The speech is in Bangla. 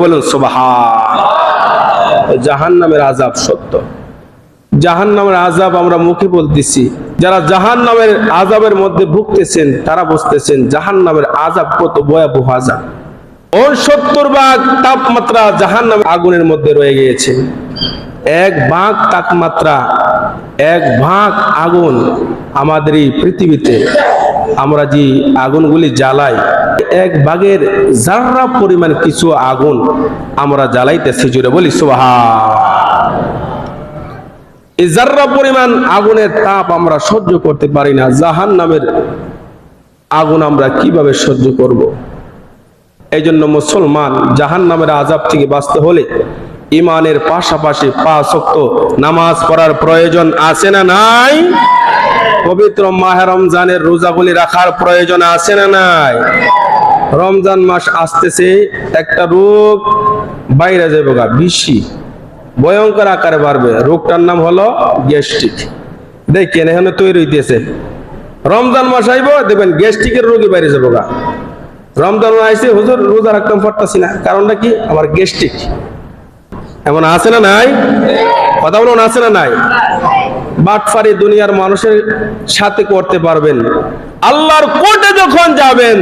বলুন জাহান নামের আজাব সত্য। জাহান নামের আজাব আমরা মুখে বলতেছি। যারা জাহান নামের আজাবের মধ্যে ভুগতেছেন, তারা বুঝতেছেন জাহান নামের আজাব কত ভয়াবহ আজাব ওর সত্তর ভাগ তাপমাত্রা জাহান নামের আগুনের মধ্যে রয়ে গিয়েছে। এক ভাগ তাপমাত্রা, এক ভাগ আগুন আমাদের এই পৃথিবীতে আমরা যে আগুনগুলি জ্বালাই, এক ভাগের যার্রা পরিমাণ কিছু আগুন আমরা জ্বালাইতেছি জুড়ে বলি সোহা এই যার্রা পরিমাণ আগুনের তাপ আমরা সহ্য করতে পারি না জাহান নামের আগুন আমরা কীভাবে সহ্য করব। এই জন্য মুসলমান জাহান নামের আজাব থেকে বাঁচতে হলে ইমানের পাশাপাশি পাঁচ শক্ত নামাজ পড়ার প্রয়োজন আছে না নাই? পবিত্র মাহে রমজানের রোজাগুলি রাখার প্রয়োজন আছে না নাই? রমজান মাস আসতেছে, একটা রোগ বাইরে যাবে গা, বেশি। ভয়ঙ্কর আকারে বাড়বে। রোগটার নাম হলো গ্যাস্ট্রিক। দেখেন এখানে তৈরি হইতেছে? রমজান মাস আইব, দেখবেন গ্যাস্ট্রিকের রোগী বাইরে যাব গা। রমজান মাস আইসে হুজুর, রোজা রাখতাম পারতাছি না। কারণটা কি? আমার গ্যাস্ট্রিক। এমন আছে না নাই? কথা বলুন, আছে না নাই? বাটফারি দুনিয়ার মানুষের সাথে করতে পারবেন। আল্লাহর কোর্টে যখন যাবেন